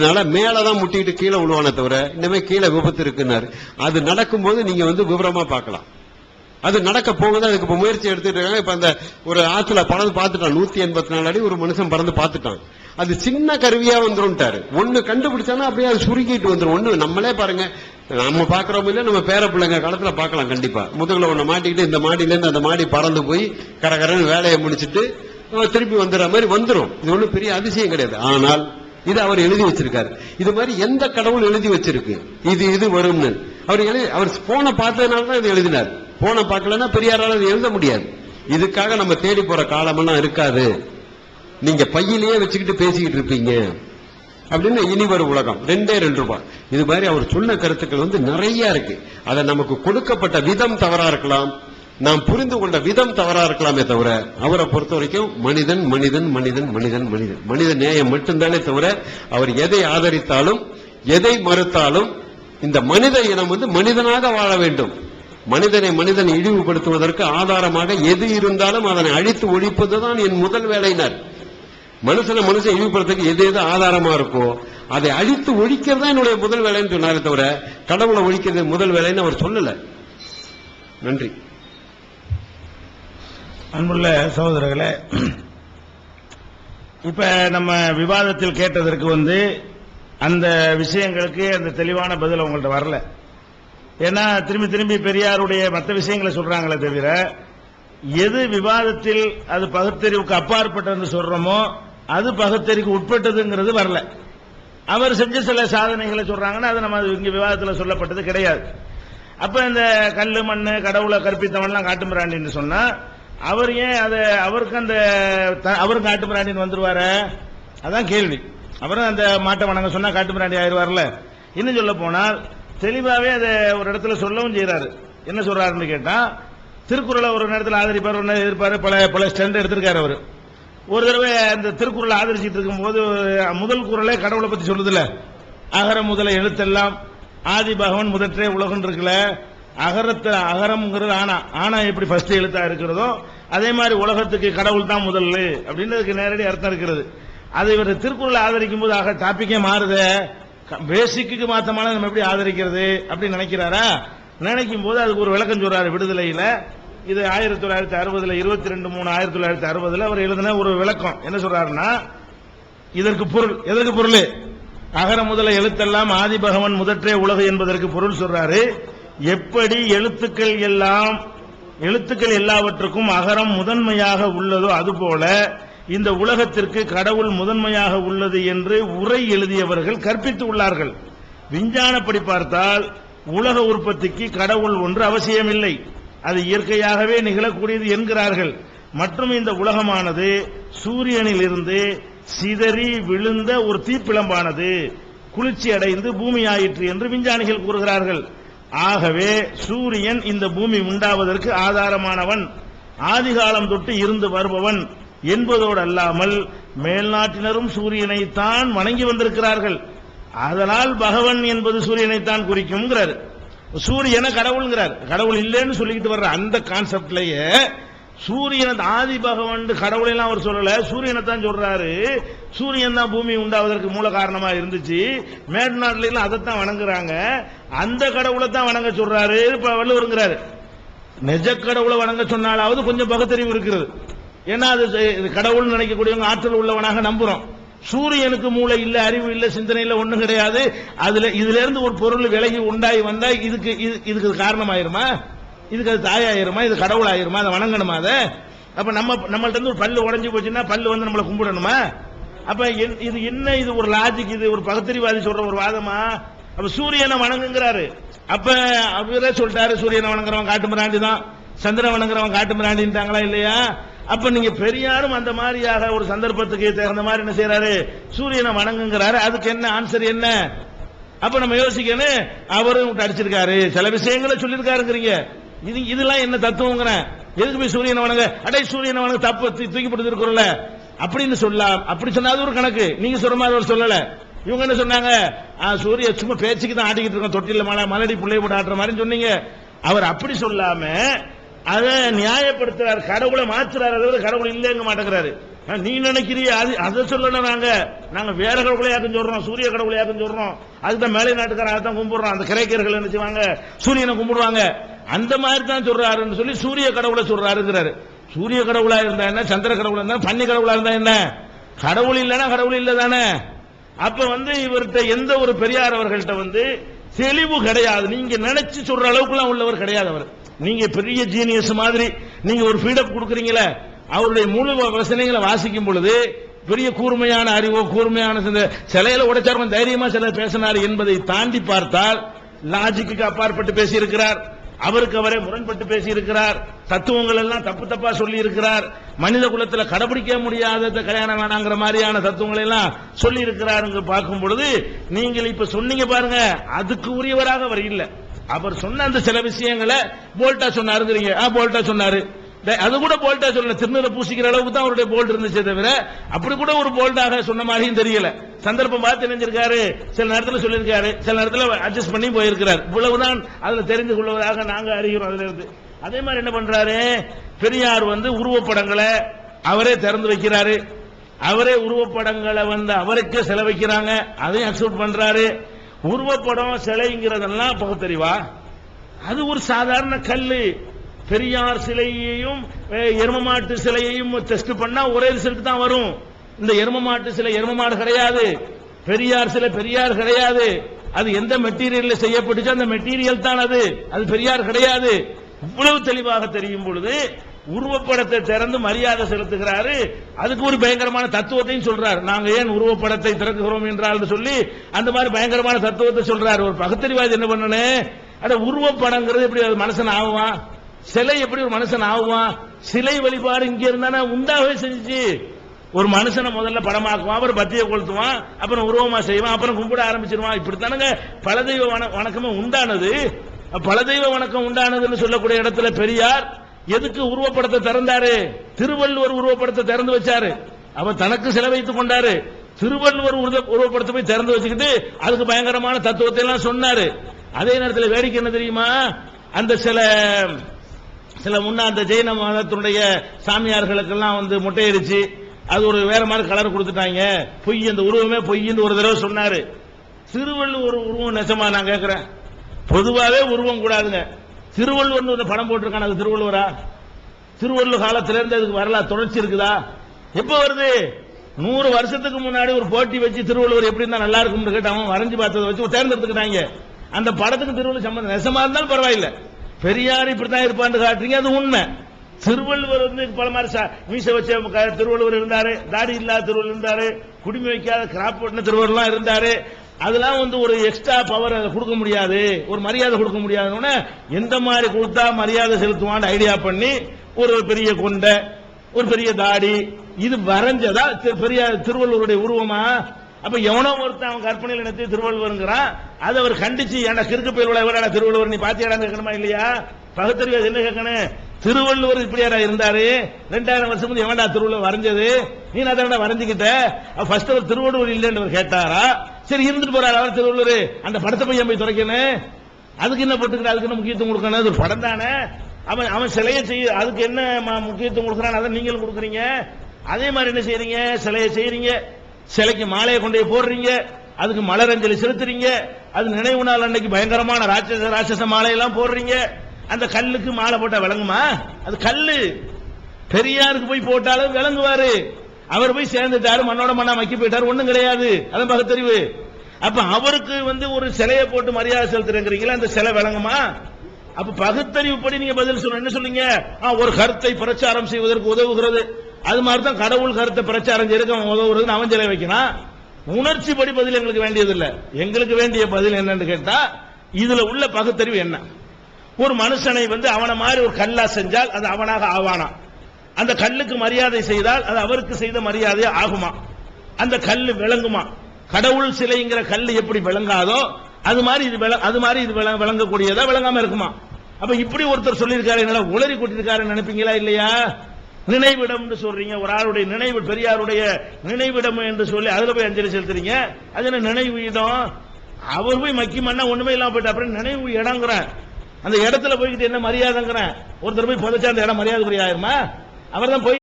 இருக்கிறதுனால மேலதான் முட்டிட்டு கீழே விழுவானே தவிர இனிமேல் கீழே விபத்து இருக்குன்னாரு. அது நடக்கும்போது நீங்க வந்து விவரமா பார்க்கலாம். அது நடக்க போகுது அதுக்கு இப்ப முயற்சி எடுத்துட்டு இருக்காங்க. இப்ப அந்த ஒரு ஆத்துல பறந்து பார்த்துட்டான். நூத்தி எண்பத்தி நாலு அடி ஒரு மனுஷன் பறந்து பார்த்துட்டான். அது சின்ன கருவியா வந்துரும்ட்டாரு. ஒண்ணு கண்டுபிடிச்சானா அப்படியே அது சுருக்கிட்டு வந்துடும் ஒண்ணு நம்மளே பாருங்க. நம்ம பாக்குறோம் இல்ல நம்ம பேர பிள்ளைங்க காலத்தில் பார்க்கலாம் கண்டிப்பா. முதுகுல ஒண்ணு மாட்டிக்கிட்டு இந்த மாடியில இருந்து அந்த மாடி பறந்து போய் கரகரன்னு வேலையை முடிச்சிட்டு திருப்பி வந்துடுற மாதிரி வந்துடும் இது ஒன்றும் பெரிய அதிசயம் கிடையாது. ஆனால் இது அவர் எழுதி வச்சிருக்காரு. இது மாதிரி எந்த கடவுள் எழுதி வச்சிருக்கு? இது இது வரும்னு. அவர் எழுதி அவர் போன பார்த்ததுனால தான் இது எழுதினார். போன பார்க்கலன்னா பெரியாரால் இது எழுத முடியாது. இதுக்காக நம்ம தேடி போற காலமெல்லாம் இருக்காது. நீங்க பையிலேயே வச்சுக்கிட்டு பேசிக்கிட்டு இருப்பீங்க. அப்படின்னு இனி வரும் உலகம். ரெண்டே ரெண்டு ரூபாய் இது மாதிரி அவர் சொன்ன கருத்துக்கள் வந்து நிறைய இருக்கு. அதை நமக்கு கொடுக்கப்பட்ட விதம் தவறா இருக்கலாம். நாம் புரிந்து கொண்ட விதம் தவறா இருக்கலாமே தவிர அவரை பொறுத்த வரைக்கும் மனிதன் மனிதன் மனிதன் மனிதன் மனிதன். மனித நேயம் மட்டும்தானே தவிர அவர் எதை ஆதரித்தாலும் எதை மறுத்தாலும் இந்த மனித இனம் வந்து மனிதனாக வாழ வேண்டும். மனிதனை மனிதன் இழிவுபடுத்துவதற்கு ஆதாரமாக எது இருந்தாலும் அதனை அழித்து ஒழிப்பதுதான் என் முதல் வேலையினர். மனுஷனை மனுஷன் இழிவுபடுறதுக்கு எது எது ஆதாரமா இருக்கோ அதை அழித்து ஒழிக்கிறது தான் என்னுடைய முதல் வேலைன்னு சொன்னாரே தவிர கடவுளை ஒழிக்கிறது முதல் வேலைன்னு அவர் சொல்லல. நன்றி. அன்புள்ள சகோதரர்களே இப்ப நம்ம விவாதத்தில் கேட்டதற்கு வந்து அந்த விஷயங்களுக்கு அந்த தெளிவான பதில் அவங்கள்ட்ட வரல. ஏன்னா திரும்பி திரும்பி பெரியாருடைய மற்ற விஷயங்களை சொல்றாங்களே தவிர எது விவாதத்தில் அது பகுத்தறிவுக்கு அப்பாற்பட்டது சொல்றோமோ அது பகுத்தறிவுக்கு உட்பட்டதுங்கிறது வரல. அவர் செஞ்ச சில சாதனைகளை சொல்றாங்கன்னா அது நம்ம அது இங்க விவாதத்தில் சொல்லப்பட்டது கிடையாது. அப்ப இந்த கல் மண் கடவுளை கற்பித்தவன்லாம் காட்டுமிராண்டின்னு சொன்னா அவர் ஏன் அதை அவருக்கு அந்த த- அவரும் காட்டுமிராண்டின்னு வந்துருவாரு? அதான் கேள்வி. அவரும் அந்த மாட்டை வணங்க சொன்னா பிராணி ஆயிருவார்ல? இன்னும் சொல்ல போனால் தெளிவாகவே அதை ஒரு இடத்துல சொல்லவும் செய்யறாரு என்ன சொல்றாருன்னு கேட்டா திருக்குறளை ஒரு நேரத்தில் ஆதரிப்பார் ஒரு நேரம் எதிர்ப்பாரு பல பல ஸ்டெண்ட் எடுத்திருக்காரு அவர். ஒரு தடவை அந்த திருக்குறளை ஆதரிச்சிட்டு இருக்கும்போது முதல் குரலே கடவுளை பத்தி சொல்லுதுல அகர முதல எழுத்தெல்லாம் ஆதி பகவன் முதற்றே உலகம் இருக்குல்ல அகரத்தில் அகரம்ங்கிறது ஆனா ஆனா எப்படி ஃபர்ஸ்ட் எழுத்தா இருக்கிறதோ அதே மாதிரி உலகத்துக்கு கடவுள் தான் முதல்ல அப்படின்றதுக்கு நேரடி அர்த்தம் இருக்கிறது. அதை இவர் திருக்குறளை ஆதரிக்கும் போது ஆக டாபிக்கே மாறுதே. பேசிக்கு மாத்தமான நம்ம எப்படி ஆதரிக்கிறது அப்படின்னு நினைக்கிறாரா? நினைக்கும் போது அதுக்கு ஒரு விளக்கம் சொல்றாரு விடுதலையில. இது ஆயிரத்தி தொள்ளாயிரத்தி அறுபதுல இருபத்தி ரெண்டு மூணு ஆயிரத்தி தொள்ளாயிரத்தி அறுபதுல அவர் எழுதின ஒரு விளக்கம். என்ன சொல்றாருன்னா இதற்கு பொருள் எதற்கு பொருள்? அகர முதல எழுத்தெல்லாம் ஆதி பகவன் முதற்றே உலகு என்பதற்கு பொருள் சொல்றாரு. எப்படி எழுத்துக்கள் எல்லாம் எழுத்துக்கள் எல்லாவற்றுக்கும் அகரம் முதன்மையாக உள்ளதோ அதுபோல இந்த உலகத்திற்கு கடவுள் முதன்மையாக உள்ளது என்று உரை எழுதியவர்கள் கற்பித்து உள்ளார்கள். விஞ்ஞானப்படி பார்த்தால் உலக உற்பத்திக்கு கடவுள் ஒன்று அவசியமில்லை. அது இயற்கையாகவே நிகழக்கூடியது என்கிறார்கள். மற்றும் இந்த உலகமானது சூரியனில் இருந்து சிதறி விழுந்த ஒரு தீப்பிழம்பானது குளிர்ச்சி அடைந்து பூமி ஆயிற்று என்று விஞ்ஞானிகள் கூறுகிறார்கள். ஆகவே சூரியன் இந்த பூமி உண்டாவதற்கு ஆதாரமானவன். ஆதிகாலம் தொட்டு இருந்து வருபவன் என்பதோடு அல்லாமல் மேல்நாட்டினரும் சூரியனைத்தான் வணங்கி வந்திருக்கிறார்கள். அதனால் பகவன் என்பது சூரியனைத்தான் குறிக்கும்ங்கிறார். சூரியனை கடவுள்ங்கிறார். கடவுள் இல்லைன்னு சொல்லிக்கிட்டு வர்ற அந்த கான்செப்ட்லயே சூரியன் ஆதி பகவான் கடவுளெல்லாம் அவர் சொல்லல. சூரியனை தான் சொல்றாரு. சூரியன் தான் பூமி உண்டாவதற்கு மூல காரணமா இருந்துச்சு. மேல்நாட்டுல அதைத்தான் வணங்குறாங்க. அந்த கடவுளை தான் வணங்க சொல்றாரு வள்ளுவருங்கிறாரு. நிஜ கடவுளை வணங்க சொன்னாலாவது கொஞ்சம் பகுத்தறிவு இருக்கிறது. ஏன்னா அது இது கடவுள் நினைக்கக்கூடியவங்க ஆற்றல் உள்ளவனாக நம்புறோம். சூரியனுக்கு மூளை இல்ல அறிவு இல்ல சிந்தனை இல்ல ஒண்ணும் கிடையாது. அதுல இதுல இருந்து ஒரு பொருள் விலகி உண்டாகி வந்தா இதுக்கு இது- இதுக்கு காரணமாயிருமா? இதுக்கு அது தாயாயிருமா? இது கடவுள் ஆயிருமா அதை வணங்கணுமா அதை? அப்ப நம்ம நம்மள்ட்ட இருந்து ஒரு பல்லு உடஞ்சி போச்சுன்னா பல்லு வந்து நம்மளை கும்பிடணுமா? அப்ப என்- இது என்ன? இது ஒரு லாஜிக் இது ஒரு பகுத்தறிவாதி சொல்ற ஒரு வாதமா? அப்ப சூரியனை வணங்குங்கிறாரு. அப்ப அவரே சொல்லிட்டாரு சூரியனை வணங்குறவன் காட்டு மிராண்டி தான். சந்திரன் வணங்குறவன் காட்டு மிராண்டின்ட்டாங்களா இல்லையா? அப்ப நீங்க பெரியாரும் அந்த மாதிரியாக ஒரு சந்தர்ப்பத்துக்கு தகுந்த மாதிரி என்ன செய்யறாரு சூரியனை வணங்குங்கிறாரு. அதுக்கு என்ன ஆன்சர் என்ன? அப்ப நம்ம யோசிக்கணும் அவரும் அடிச்சிருக்காரு. சில விஷயங்களை சொல்லியிருக்காருங்கிறீங்க. இது இதெல்லாம் என்ன தத்துவங்கிறேன் எதுக்கு போய் சூரியனை வணங்க? அடே சூரியனை வணங்க தப்பு தூக்கி போட்டு இருக்கிறோம்ல அப்படின்னு சொல்லலாம். அப்படி சொன்னாது ஒரு கணக்கு. நீங்க சொல்ற மாதிரி அவர் சொல்லலை. இவங்க என்ன சொன்னாங்க? ஆ, சூரிய சும்மா பேச்சுக்கு தான் ஆடிக்கிட்டு இருக்கோம். தொட்டில மலை மலடி பிள்ளை போட்டு ஆடுற மாதிரி சொன்னீங்க. அவர் அப்படி சொல்லாம அதை நியாயப்படுத்துறாரு கடவுளை மாத்துறாரு. அதாவது கடவுள் இல்லைங்க மாட்டேங்கிறாரு. நீ நினைக்கிறிய? அது அதை சொல்லணும் நாங்க. நாங்க வேற கடவுளையாக்கும் சொல்றோம் சூரிய கடவுளையாக்கும் சொல்றோம். அதுதான் மேலை நாட்டுக்காரன் தான் கும்பிடுறோம் அந்த கிரேக்கர்கள் நினைச்சுவாங்க சூரியனை கும்பிடுவாங்க. அந்த மாதிரி தான் சொல்றாருன்னு சொல்லி சூரிய கடவுளை சொல்றாருங்கிறாரு. சூரிய கடவுளா இருந்தா என்ன? சந்திர கடவுளா இருந்தா? பன்னி கடவுளா இருந்தா என்ன? கடவுள் இல்லைன்னா கடவுள் இல்லை தானே அப்ப வந்து இவர்கிட்ட எந்த ஒரு பெரியார் அவர்கள்ட்ட வந்து தெளிவு கிடையாது. நீங்க நினைச்சு சொல்ற அளவுக்குலாம் உள்ளவர் கிடையாது அவர். நீங்க பெரிய ஜீனியஸ் மாதிரி நீங்க ஒரு ஃபீடப் கொடுக்குறீங்களே அவருடைய முழு வசனங்களை வாசிக்கும் பொழுது பெரிய கூர்மையான அறிவோ கூர்மையான சில சிலையில உடைச்சார் தைரியமா சில பேசினார் என்பதை தாண்டி பார்த்தால் லாஜிக்கு அப்பாற்பட்டு பேசியிருக்கிறார். அவருக்கு அவரே முரண்பட்டு பேசியிருக்கிறார். தத்துவங்கள் எல்லாம் தப்பு தப்பா சொல்லி இருக்கிறார் மனித குலத்துல கடைபிடிக்க முடியாத கல்யாணம் வேணாங்கிற மாதிரியான தத்துவங்களை எல்லாம் சொல்லி இருக்கிறாருங்க பார்க்கும் பொழுது நீங்கள் இப்ப சொன்னீங்க பாருங்க அதுக்கு உரியவராக அவர் இல்லை. அவர் சொன்ன அந்த சில விஷயங்களை போல்ட்டா சொன்னாருங்கிறீங்க. ஆ போல்ட்டா சொன்னாரு. அது கூட போல்ட்டா சொல்லல. திருநீரை பூசிக்கிற அளவுக்கு தான் அவருடைய போல்ட் இருந்துச்சே தவிர அப்படி கூட ஒரு போல்டாக சொன்ன மாதிரியும் தெரியல. சந்தர்ப்பம் பார்த்து நினைஞ்சிருக்காரு சில நேரத்தில் சொல்லியிருக்காரு. சில நேரத்தில் அட்ஜஸ்ட் பண்ணி போயிருக்கிறார். இவ்வளவுதான் அதுல தெரிந்து கொள்வதாக நாங்கள் அறிகிறோம் அதுல இருந்து அதே மாதிரி என்ன பண்றாரு? பெரியார் வந்து உருவப்படங்களை அவரே திறந்து வைக்கிறாரு. அவரே உருவப்படங்களை வந்து அவருக்கே செலவைக்கிறாங்க அதையும் அக்செப்ட் பண்றாரு. உருவப்படம் சிலைங்கிறதெல்லாம் பகுத்தறிவா அது ஒரு சாதாரண கல்லு. பெரியார் சிலையையும் எருமமாட்டு எரும மாட்டு சிலையையும் டெஸ்ட் பண்ணா ஒரே ரிசல்ட் தான் வரும். இந்த எரும மாட்டு சிலை எரும மாடு கிடையாது. பெரியார் சிலை பெரியார் கிடையாது. அது எந்த மெட்டீரியல்ல செய்யப்பட்டுச்சோ அந்த மெட்டீரியல் தான் அது. அது பெரியார் கிடையாது. இவ்வளவு தெளிவாக தெரியும் பொழுது உருவப்படத்தை திறந்து மரியாதை செலுத்துகிறாரு. அதுக்கு ஒரு பயங்கரமான தத்துவத்தையும் சொல்றாரு. நாங்க ஏன் உருவப்படத்தை திறக்குகிறோம் என்றால் சொல்லி அந்த மாதிரி பயங்கரமான தத்துவத்தை சொல்றாரு. ஒரு பகுத்தறிவாதி என்ன பண்ணனே? அட உருவப்படங்கிறது எப்படி மனசன் ஆகுவான் சிலை எப்படி ஒரு மனுஷன் ஆகுவான்? சிலை வழிபாடு இங்க இருந்தானே? உண்டாகவே செஞ்சுச்சு. ஒரு மனுஷனை முதல்ல படமாக்குவான் அப்புறம் பத்தியை கொளுத்துவான் அப்புறம் உருவமா செய்வான் அப்புறம் கும்பிட ஆரம்பிச்சிருவான். இப்படித்தானுங்க? பல தெய்வ வணக்கமும் உண்டானது. பல தெய்வ வணக்கம் உண்டானதுன்னு சொல்லக்கூடிய இடத்துல பெரியார் எதுக்கு உருவப்படத்தை திறந்தாரு? திருவள்ளுவர் உருவப்படத்தை திறந்து வச்சாரு. அவர் தனக்கு செலவைத்துக் கொண்டாரு. திருவள்ளுவர் உருவப்படத்தை போய் திறந்து வச்சுக்கிட்டு அதுக்கு பயங்கரமான தத்துவத்தை எல்லாம் சொன்னாரு. அதே நேரத்தில் வேடிக்கை என்ன தெரியுமா? அந்த சில சில முன்ன அந்த ஜெயின மதத்தினுடைய சாமியார்களுக்கெல்லாம் வந்து முட்டையடிச்சு அது ஒரு வேற மாதிரி கலர் கொடுத்துட்டாங்க. பொய் அந்த உருவமே பொய்ன்னு ஒரு தடவை சொன்னாரு. திருவள்ளுவர் உருவம் நெசமா நான் கேட்கிறேன் பொதுவாகவே உருவம் கூடாதுங்க. திருவள்ளுவர்னு ஒரு படம் போட்டிருக்கான அது திருவள்ளுவரா? திருவள்ளுவர் காலத்திலிருந்து அதுக்கு வரலாறு தொடர்ச்சி இருக்குதா? எப்ப வருது? நூறு வருஷத்துக்கு முன்னாடி ஒரு போட்டி வச்சு திருவள்ளுவர் எப்படி இருந்தா நல்லா இருக்கும்னு கேட்டு அவன் வரைஞ்சு பார்த்ததை வச்சு தேர்ந்தெடுத்துக்கிட்டாங்க. அந்த படத்துக்கு திருவள்ளுவர் சம்பந்தம் நெசமா இருந்தாலும் பரவாயில்ல. பெரியார் இப்படித்தான் இருப்பான்னு காட்டுறீங்க அது உண்மை. திருவள்ளுவர் வந்து பல மாதிரி மீச வச்ச திருவள்ளுவர் இருந்தாரு தாடி இல்லாத திருவள்ளுவர் இருந்தாரு குடிமை வைக்காத கிராப் பண்ண திருவள்ளுவர்லாம் இருந்தாரு. அதெல்லாம் வந்து ஒரு எக்ஸ்ட்ரா பவர் அதை கொடுக்க முடியாது ஒரு மரியாதை கொடுக்க முடியாதுன்னு எந்த மாதிரி கொடுத்தா மரியாதை செலுத்துவான்னு ஐடியா பண்ணி ஒரு பெரிய கொண்டை ஒரு பெரிய தாடி இது வரைஞ்சதா பெரிய திருவள்ளுவருடைய உருவமா? அப்ப எவனோ ஒருத்தன் அவன் கற்பனையில் நினைத்து திருவள்ளுவருங்கிறான் அதை அவர் கண்டிச்சு ஏன்னா கிறுக்கு பேர் எவ்வளவு திருவள்ளுவர்? நீ பாத்தியாடான்னு கேட்கணுமா இல்லையா? பகுத்தறிவு என்ன கேட்கணும்? திருவள்ளுவர் இப்படியாரா இருந்தாரு. ரெண்டாயிரம் வருஷம் முந்தைய எவன்டா திருவள்ளுவர் வரைஞ்சது? நீ அதான்டா வரைஞ்சுக்கிட்ட? ஃபர்ஸ்ட் அவர் திருவள்ளுவர் இல்லைன்னு அவர் கேட்டாரா? சரி இருந்துட்டு போறாரு அவர் திருவள்ளுவர். அந்த படத்தை பையன் போய் துறைக்கணும் அதுக்கு என்ன போட்டுக்கிற அதுக்கு என்ன முக்கியத்துவம் கொடுக்கணும்? அது படம் தானே. அவன் அவன் சிலையை செய்ய அதுக்கு என்ன முக்கியத்துவம் கொடுக்குறான்? அதை நீங்களும் கொடுக்குறீங்க. அதே மாதிரி என்ன செய்யறீங்க சிலையை செய்யறீங்க சிலைக்கு மாலையை கொண்டு போய் போடுறீங்க அதுக்கு மலரஞ்சலி செலுத்துறீங்க அது நினைவு நாள் அன்னைக்கு பயங்கரமான ராட்சச ராட்சச மாலையெல்லாம் போடுறீங்க. அந்த கல்லுக்கு மாலை போட்டா விளங்குமா? அது கல்லு. பெரியாருக்கு போய் போட்டாலும் விளங்குவாரு. அவர் போய் சேர்ந்துட்டாரு மண்ணோட மண்ணா மக்கி போயிட்டாரு ஒண்ணும் கிடையாது. அதான் பகுத்தறிவு. அப்ப அவருக்கு வந்து ஒரு சிலையை போட்டு மரியாதை செலுத்துறேங்கிறீங்களா? அந்த சிலை விளங்குமா? அப்ப பகுத்தறிவு படி நீங்க பதில் சொல்ல என்ன சொல்லுங்க ஆ, ஒரு கருத்தை பிரச்சாரம் செய்வதற்கு உதவுகிறது. அது மாதிரி தான் கடவுள் கருத்தை பிரச்சாரம் செய்யறதுக்கு அவன் அவன் சிலை வைக்கிறான். உணர்ச்சி படி பதில் எங்களுக்கு வேண்டியது இல்ல எங்களுக்கு வேண்டிய பதில் என்னன்னு கேட்டா இதுல உள்ள பகுத்தறிவு என்ன? ஒரு மனுஷனை வந்து அவனை மாதிரி ஒரு கல்லா செஞ்சால் அது அவனாக ஆவானா? அந்த கல்லுக்கு மரியாதை செய்தால் அது அவருக்கு செய்த மரியாதை ஆகுமா? அந்த கல் விளங்குமா? கடவுள் சிலைங்கிற கல் எப்படி விளங்காதோ அது மாதிரி இது விள- அது மாதிரி இது விள- விளங்கக்கூடியதா விளங்காம இருக்குமா? அப்ப இப்படி ஒருத்தர் சொல்லியிருக்காரு என்னடா உளறி கூட்டியிருக்காரு நினைப்பீங்களா இல்லையா? நினைவிடம் சொல்றீங்க. ஒரு ஆளுடைய நினைவு பெரியாருடைய நினைவிடம் என்று சொல்லி அதுல போய் அஞ்சலி செலுத்துறீங்க. அது என்ன நினைவு இடம்? அவர் போய் மக்கி மண்ணா ஒண்ணுமே இல்லாம போயிட்டு அப்புறம் நினைவு இடங்கிறேன் அந்த இடத்துல போய்கிட்டு என்ன மரியாதைங்கிறேன். ஒருத்தர் போய் புதைச்சா அந்த இடம் மரியாதைக்குரிய ஆயிருமா? அவர் தான் போய்